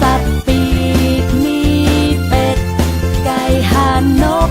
สัตว์ปีกมีเป็ด ไก่ห่านนก